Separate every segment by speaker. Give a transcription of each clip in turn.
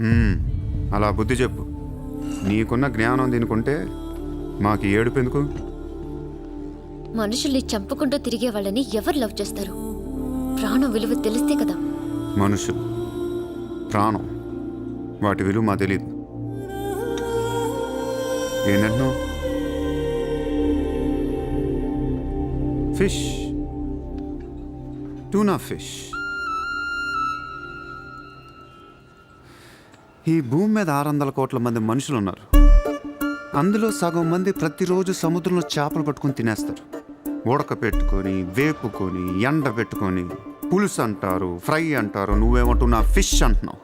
Speaker 1: మ్మ్. అలా బుద్ధి చెప్పు. నీకున్న జ్ఞానం దీనికుంటే మాకు ఈ ఏడుపు ఎందుకు?
Speaker 2: మనుషుల్ని చంపుకుంటూ తిరిగే వాళ్ళని ఎవరు లవ్ చేస్తారు? ప్రాణం విలువ తెలిస్తే కదా.
Speaker 1: మనుషులు. ప్రాణం. వాటి విలువ మా తెలీదు. ఏంటంటున్నావు? ఫిష్. Tuna fish. ఈ భూమి మీద ఆరు వందల కోట్ల మంది మనుషులు ఉన్నారు అందులో సగం మంది ప్రతిరోజు సముద్రంలో చేపలు పట్టుకొని తినేస్తారు. ఉడక పెట్టుకొని వేపుకొని ఎండ పెట్టుకొని పులుసు అంటారు ఫ్రై అంటారు నువ్వేమంటున్నా ఫిష్ అంటున్నావు.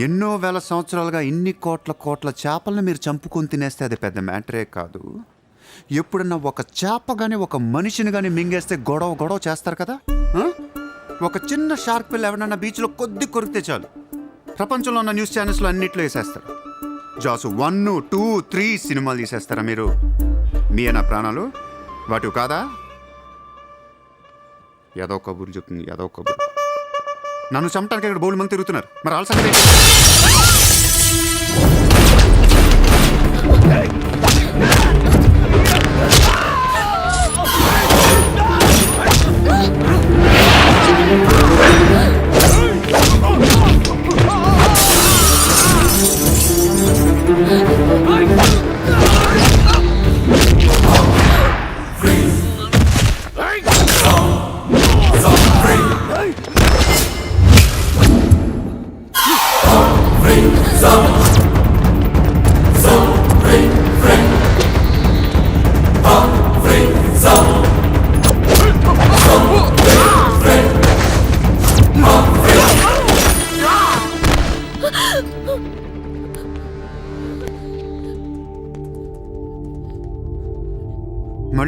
Speaker 1: ఎన్నో వేల సంవత్సరాలుగా ఇన్ని కోట్ల కోట్ల చేపలను మీరు చంపుకొని తినేస్తే అది పెద్ద మ్యాటరే కాదు. ఎప్పుడన్నా ఒక చేప కానీ ఒక మనిషిని కానీ మింగేస్తే గొడవ గొడవ చేస్తారు కదా? ఒక చిన్న షార్క్ పిల్ల ఎవరన్నా బీచ్లో కొద్ది కొరికితే చాలు. ప్రపంచంలో ఉన్న న్యూస్ ఛానల్స్లో అన్నిట్లో వేసేస్తారు. జాసు వన్ టూ త్రీ సినిమాలు తీసేస్తారా మీరు? మీ నా ప్రాణాలు? వాటివి కాదా? ఏదో కబుర్లు చెప్తుంది ఏదో కబుర్లు నన్ను చంపడానికి ఇక్కడ బౌల్ మంది తిరుగుతున్నారు. మరి వాళ్ళ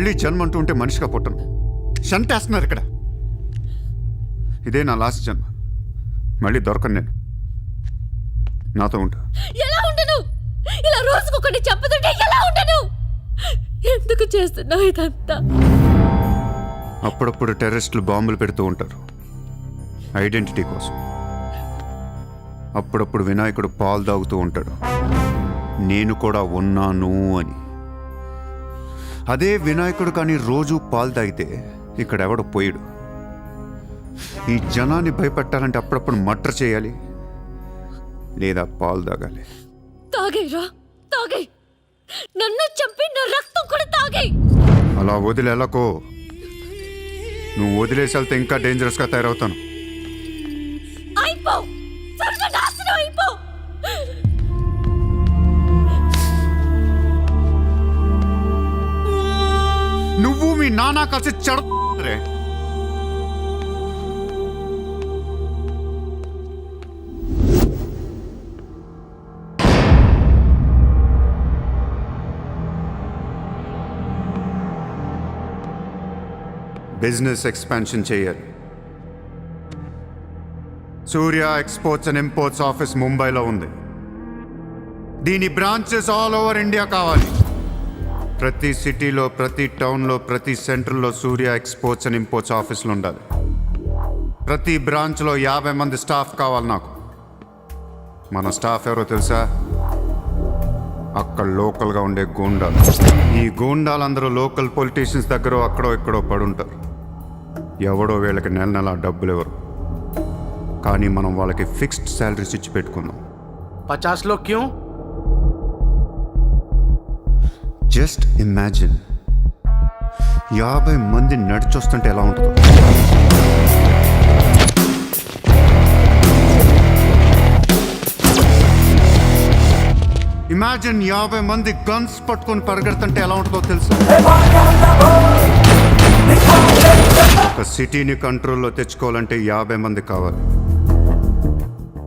Speaker 1: మళ్ళీ జన్మ అంటూ ఉంటే మనిషిగా పుట్టను. షంటేస్తున్నారు ఇక్కడ. ఇదే నా లాస్ట్ జన్మ. మళ్ళీ దొరకను నేను. నాతో ఉంటా
Speaker 2: ఎలా ఉండను? ఇలా రోజుకొకటి చంపుతుంటే ఎలా ఉండను? ఎందుకు చేస్తున్నావు ఇదంతా?
Speaker 1: అప్పుడప్పుడు టెర్రరిస్టులు బాంబులు పెడుతూ ఉంటారు. ఐడెంటిటీ కోసం. అప్పుడప్పుడు వినాయకుడు పాలు తాగుతూ ఉంటాడు. నేను కూడా ఉన్నాను అని. అదే వినాయకుడు కానీ రోజు పాలు తాగితే ఇక్కడ ఎవడు పోయాడు. ఈ జనాన్ని భయపెట్టాలంటే అప్పుడప్పుడు మట్ర చేయాలి లేదా పాలు తాగాలి.
Speaker 2: తాగేరా తాగే నన్ను చంపి నా రక్తం కూడా తాగే
Speaker 1: అలా వదిలేలకో. నువ్వు వదిలేసి వెళ్తే ఇంకా డేంజరస్గా తయారవుతాను. నువ్వు కలిసి బిజినెస్ ఎక్స్పాన్షన్ చేయాలి. Surya exports and imports office ముంబైలో ఉంది. దీని బ్రాంచెస్ ఆల్ ఓవర్ ఇండియా కావాలి. ప్రతి సిటీలో ప్రతి టౌన్లో ప్రతి సెంటర్లో సూర్య ఎక్స్పోర్ట్స్ అండ్ ఇంపోర్ట్స్ ఆఫీసులు ఉండాలి. ప్రతి బ్రాంచ్లో యాభై మంది స్టాఫ్ కావాలి నాకు. మన స్టాఫ్ ఎవరో తెలుసా? అక్కడ లోకల్గా ఉండే గూండాలు. ఈ గూండాలందరూ లోకల్ పొలిటీషియన్స్ దగ్గర అక్కడో ఇక్కడో పడుంటారు ఎవడో వీళ్ళకి నెల నెల డబ్బులు ఎవరు కానీ మనం వాళ్ళకి ఫిక్స్డ్ శాలరీస్ ఇచ్చి పెట్టుకుందాం.
Speaker 3: పచాస్లో క్యూ?
Speaker 1: జస్ట్ ఇమాజిన్ యాభై మంది నడిచొస్తుంటే ఎలా ఉంటుందో. ఇమాజిన్ యాభై మంది గన్స్ పట్టుకొని పరిగెడుతుంటే ఎలా ఉంటుందో తెలుసు? ఒక సిటీని కంట్రోల్లో తెచ్చుకోవాలంటే యాభై మంది కావాలి.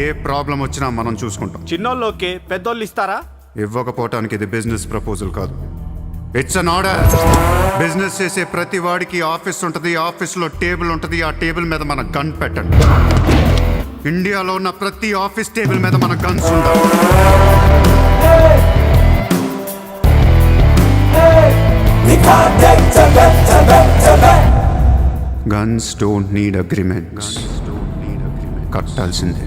Speaker 1: ఏ ప్రాబ్లం వచ్చినా మనం చూసుకుంటాం.
Speaker 3: చిన్నోళ్ళు ఓకే పెద్దోళ్ళు ఇస్తారా?
Speaker 1: ఇవ్వకపోవటానికి ఇది బిజినెస్ ప్రపోజల్ కాదు. ఇట్స్ అన్ ఆర్డర్ బిజినెస్ చేసే ప్రతి వాడికి ఆఫీస్ ఉంటుంది ఆఫీస్లో టేబుల్ ఉంటుంది ఆ టేబుల్ మీద మన గన్ పెట్టండి. ఇండియాలో ఉన్న ప్రతి ఆఫీస్ టేబుల్ మీద మన గన్స్ ఉండాలి గన్స్ డోంట్ నీడ్ అగ్రిమెంట్స్ కట్టాల్సిందే.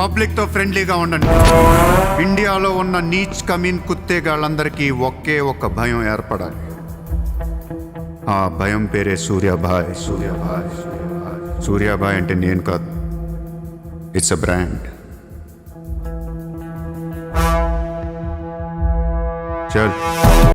Speaker 1: పబ్లిక్తో ఫ్రెండ్లీగా ఉండండి. ఇండియాలో ఉన్న నీచ్ కమీన్ కుత్తేగాళ్ళందరికీ ఒకే ఒక భయం ఏర్పడాలి. ఆ భయం పేరే సూర్యాభాయ్. సూర్యాభాయ్ సూర్యాభాయ్. అంటే నేను కాదు. ఇట్స్ అ బ్రాండ్ చల్.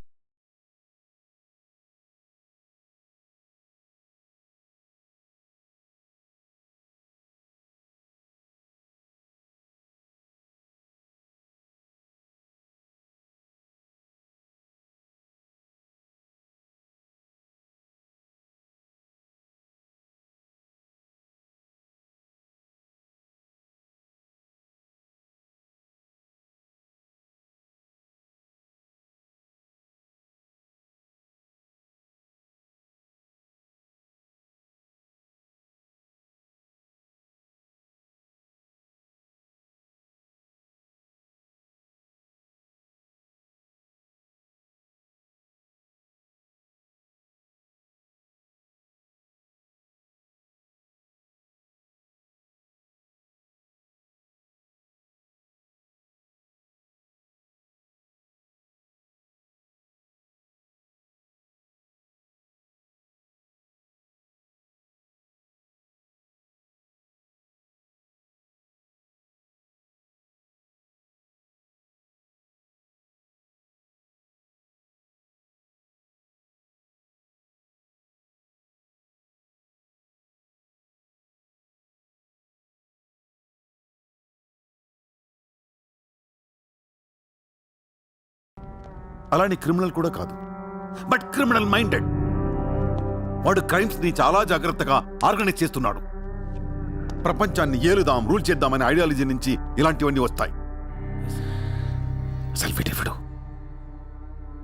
Speaker 4: అలాని క్రిమినల్ కూడా కాదు. But criminal minded. వాడు క్రైమ్స్ని చాలా జాగ్రత్తగా ఆర్గనైజ్ చేస్తున్నాడు. ప్రపంచాన్ని ఏలుదాం రూల్ చేద్దామనే ఐడియాలజీ నుంచి ఇలాంటివన్నీ వస్తాయి.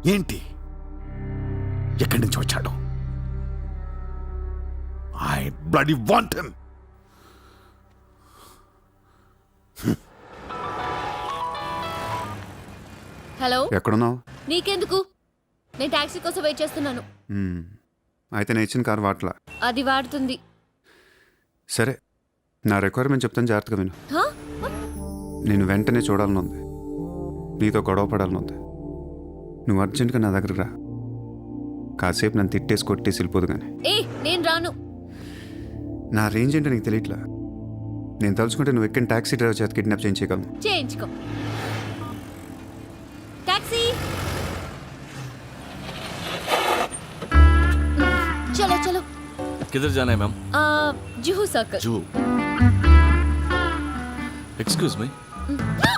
Speaker 4: ఏంటి? ఎక్కడి నుంచి వచ్చాడు? I bloody want him.
Speaker 2: Hello.
Speaker 1: ఎక్కడున్నావు?
Speaker 2: నీకెందుకు? నేను టాక్సీ కోసం వెయిట్ చేస్తున్నాను.
Speaker 1: మ్మ్. అయితే నేను ఇచ్చిన కారు వాట్లా
Speaker 2: అది వాడుతుంది.
Speaker 1: సరే నా రిక్వైర్మెంట్ చెప్తాను జాగ్రత్తగా విను.
Speaker 2: హా?
Speaker 1: నేను వెంటనే చూడాలని ఉంది నీతో గొడవ పడాలని ఉంది నువ్వు అర్జెంటుగా నా దగ్గరకు రా. కాసేపు నన్ను తిట్టేసి కొట్టేసి వెళ్ళిపోదు కానీ
Speaker 2: ఏ నేను రాను.
Speaker 1: నా రేంజ్ ఏంటో నీకు తెలియట్లా? నేను తలుచుకుంటే నువ్వు ఎక్కిన టాక్సీ డ్రైవర్ చేత కిడ్నాప్ చేయించగలను
Speaker 2: చేయించుకో. चलो चलो।
Speaker 5: किधर जाना है ma'am?
Speaker 2: Juhu circle
Speaker 5: Juhu. Excuse hmm.
Speaker 2: Me